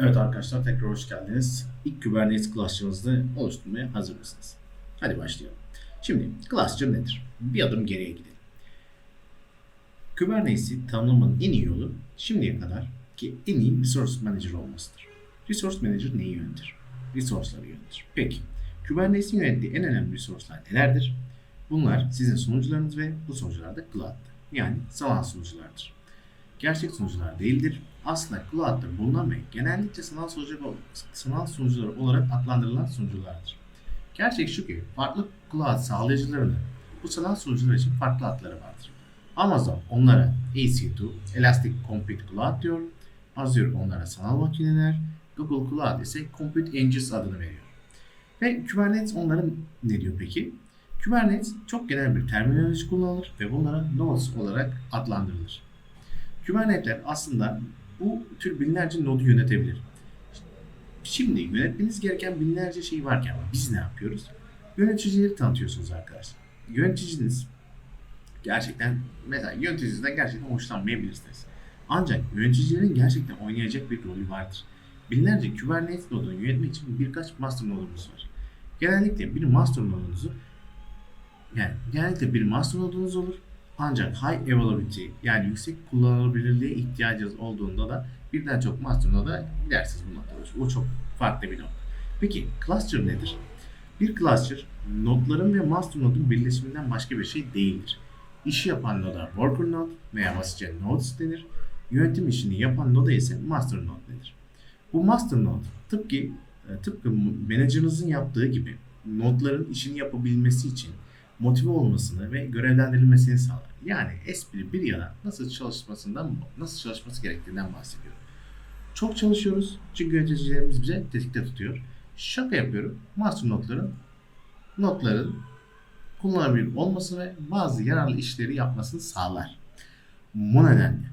Evet arkadaşlar tekrar hoş geldiniz. İlk Kubernetes cluster'ınızı oluşturmaya hazır mısınız? Hadi başlayalım. Şimdi cluster nedir? Bir adım geriye gidelim. Kubernetes'i tanımlamanın en iyi yolu şimdiye kadar ki en iyi Resource Manager olmasıdır. Resource Manager neyi yönetir? Resource'ları yönetir. Peki, Kubernetes'in yönettiği en önemli resource'lar nelerdir? Bunlar sizin sunucularınız ve bu sunucular da cloud'dır. Yani sanal sunuculardır gerçek sunucular değildir. Aslında cloud'da bulunan ve genellikle sanal sunucular, sanal sunucular olarak adlandırılan sunuculardır. Gerçek şu ki farklı cloud sağlayıcılarının bu sanal sunucular için farklı adları vardır. Amazon onlara EC2, Elastic Compute Cloud diyor. Azure onlara sanal makineler, Google Cloud ise Compute Engines adını veriyor. Ve Kubernetes onlara ne diyor peki? Kubernetes çok genel bir terminoloji kullanılır ve bunlara nodes olarak adlandırılır. Kubernetesler aslında bu tür binlerce nodu yönetebilir. Şimdi yönetmeniz gereken binlerce şey varken biz ne yapıyoruz? Yöneticileri tanıtıyorsunuz arkadaşlar. Yöneticiniz gerçekten mesela yöneticinizden gerçekten hoşlanmayabilirsiniz. Ancak yöneticilerin gerçekten oynayacak bir rolü vardır. Binlerce Kubernetes nodunu yönetmek için birkaç master nodumuz var. Genellikle bir master nodunuzu yani genellikle bir master nodunuz olur ancak high availability yani yüksek kullanılabilirliğe ihtiyacınız olduğunda da birden çok master node'a gidersiniz bu noktada. O çok farklı bir nokta. Peki cluster nedir? Bir cluster nodların ve master nodun birleşiminden başka bir şey değildir. İşi yapan noda worker node veya basitçe nodes denir. Yönetim işini yapan noda ise master node denir. Bu master node tıpkı e, tıpkı manager'ınızın yaptığı gibi nodların işini yapabilmesi için motive olmasını ve görevlendirilmesini sağlar. Yani espri bir yana nasıl çalışmasından nasıl çalışması gerektiğinden bahsediyorum. Çok çalışıyoruz çünkü yöneticilerimiz bize tetikte tutuyor. Şaka yapıyorum. Master notların notların kullanılabilir olması ve bazı yararlı işleri yapmasını sağlar. Bu nedenle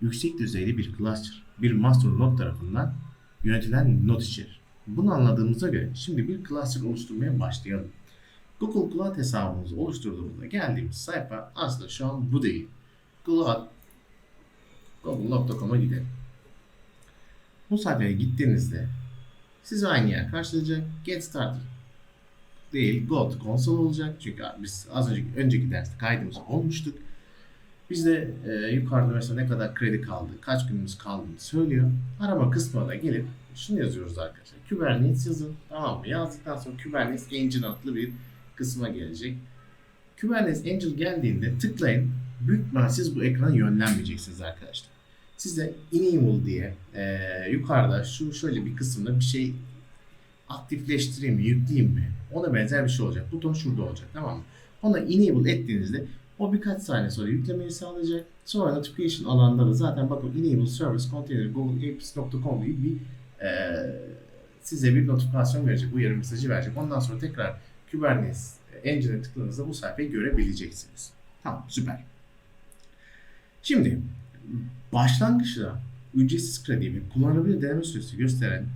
yüksek düzeyli bir cluster bir master node tarafından yönetilen not içerir. Bunu anladığımıza göre şimdi bir cluster oluşturmaya başlayalım. Google Cloud hesabımızı oluşturduğumuzda geldiğimiz sayfa aslında şu an bu değil. Cloud google.com'a gidelim. Bu sayfaya gittiğinizde sizi aynı yer karşılayacak. Get Started değil Go to Console olacak. Çünkü biz az önceki, önceki derste kaydımız olmuştuk. Bizde e, yukarıda mesela ne kadar kredi kaldı, kaç günümüz kaldığını söylüyor. Arama kısmına gelip şunu yazıyoruz arkadaşlar. Kubernetes yazın. Tamam mı? Yazdıktan sonra Kubernetes Engine adlı bir kısma gelecek. Kubernetes Angel geldiğinde tıklayın. Büyük ihtimalle siz bu ekrana yönlenmeyeceksiniz arkadaşlar. Size enable diye e, yukarıda şu şöyle bir kısımda bir şey aktifleştireyim mi, yükleyeyim mi? Ona benzer bir şey olacak. Buton şurada olacak tamam mı? Ona enable ettiğinizde o birkaç saniye sonra yüklemeyi sağlayacak. Sonra notification alanında da zaten bakın enable service container googleapps.com gibi bir e, size bir notifikasyon verecek, uyarı mesajı verecek. Ondan sonra tekrar Kubernetes Engine'e tıkladığınızda bu sayfayı görebileceksiniz. Tamam süper. Şimdi başlangıçta ücretsiz kredi ve kullanılabilir deneme süresi gösteren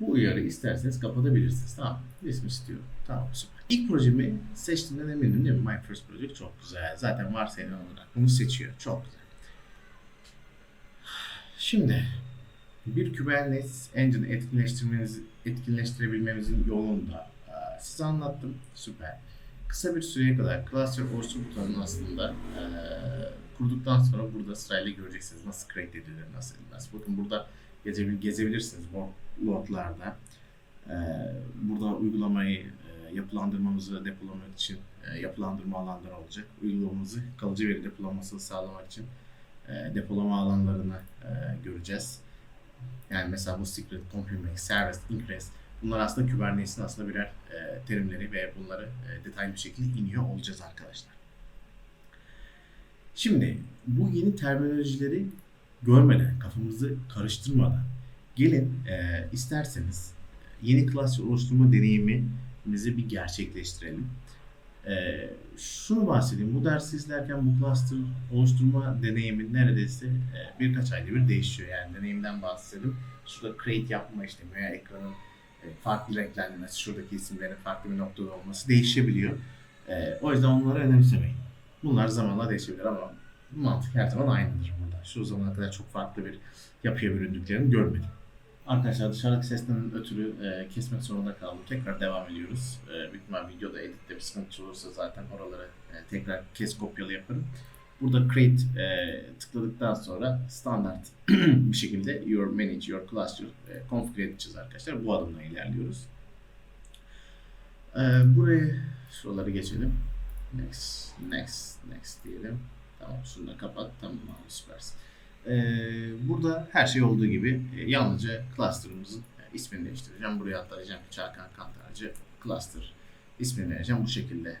bu uyarı isterseniz kapatabilirsiniz. Tamam. İsmi istiyorum. Tamam süper. İlk projemi seçtiğimden eminim değil mi? My First Project çok güzel. Zaten varsayılan olarak bunu seçiyor. Çok güzel. Şimdi bir Kubernetes Engine etkinleştirmeniz, etkinleştirebilmemizin yolunda size anlattım. Süper. Kısa bir süreye kadar cluster oluşum butonunu aslında e, kurduktan sonra burada sırayla göreceksiniz nasıl create edilir, nasıl edilmez. Bakın burada gezebil gezebilirsiniz workloadlarda. E, burada uygulamayı e, yapılandırmamızı depolamak için e, yapılandırma alanları olacak. Uygulamamızı kalıcı veri depolamasını sağlamak için e, depolama alanlarını e, göreceğiz. Yani mesela bu secret, confirming, service, ingress Bunlar aslında Kubernetes'in aslında birer e, terimleri ve bunları e, detaylı bir şekilde iniyor olacağız arkadaşlar. Şimdi bu yeni terminolojileri görmeden, kafamızı karıştırmadan gelin e, isterseniz yeni cluster oluşturma deneyimimizi bir gerçekleştirelim. E, şunu bahsedeyim. Bu dersi izlerken bu cluster oluşturma deneyimi neredeyse e, birkaç ayda bir değişiyor. Yani deneyimden bahsedelim. Şurada create yapma işlemi veya ekranın farklı renklenmesi, şuradaki isimlerin farklı bir noktada olması değişebiliyor. E, o yüzden onları önemsemeyin. Bunlar zamanla değişebilir ama mantık her zaman aynıdır burada. Şu zamana kadar çok farklı bir yapıya büründüklerini görmedim. Arkadaşlar dışarıdaki sesten ötürü e, kesmek zorunda kaldım. Tekrar devam ediyoruz. E, büyük videoda editte bir sıkıntı olursa zaten oraları e, tekrar kes kopyalı yaparım. Burada create e, tıkladıktan sonra standart bir şekilde your manage your cluster e, configure edeceğiz arkadaşlar. Bu adımla ilerliyoruz. E, buraya şuraları geçelim. Next, next, next diyelim. Tamam şunu da kapat. Tamam abi süpersin. Ee, burada her şey olduğu gibi e, yalnızca cluster'ımızın e, ismini değiştireceğim. Buraya hatta diyeceğim ki Çarkan Kantarcı cluster ismini vereceğim. Bu şekilde e,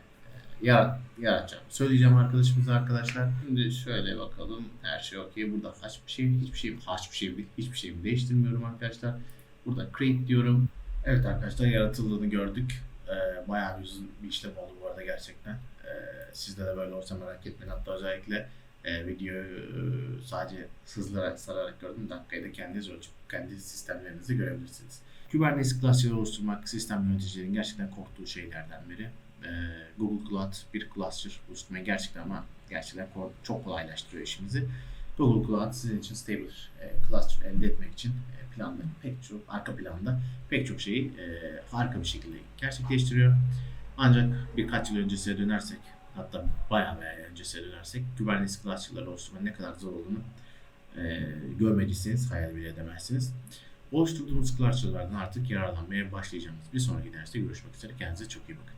yarat, yaratacağım. Söyleyeceğim arkadaşımıza arkadaşlar. Şimdi şöyle bakalım. Her şey okey. Burada haç bir şey, hiçbir şey, haç bir şey, hiçbir şeyimi değiştirmiyorum arkadaşlar. Burada create diyorum. Evet arkadaşlar yaratıldığını gördük. Ee, bayağı bir uzun bir işlem oldu bu arada gerçekten. Ee, sizde de böyle olsa merak etmeyin. Hatta özellikle e, videoyu e, sadece hızlı sararak gördüm. Dakikayı da kendiniz ölçüp kendi sistemlerinizi görebilirsiniz. Kubernetes cluster'ı oluşturmak sistem yöneticilerin gerçekten korktuğu şeylerden biri. E, Google Cloud bir cluster oluşturmayı gerçekten ama gerçekten çok kolaylaştırıyor işimizi. Google Cloud sizin için stable e, cluster elde etmek için e, planda pek çok arka planda pek çok şeyi e, harika bir şekilde gerçekleştiriyor. Ancak birkaç yıl öncesine dönersek hatta bayağı bayağı öncesine dönersek Kubernetes cluster'ları oluşturmanın ne kadar zor olduğunu e, görmediyseniz hayal bile edemezsiniz. Oluşturduğumuz cluster'lardan artık yararlanmaya başlayacağımız bir sonraki derste görüşmek üzere. Kendinize çok iyi bakın.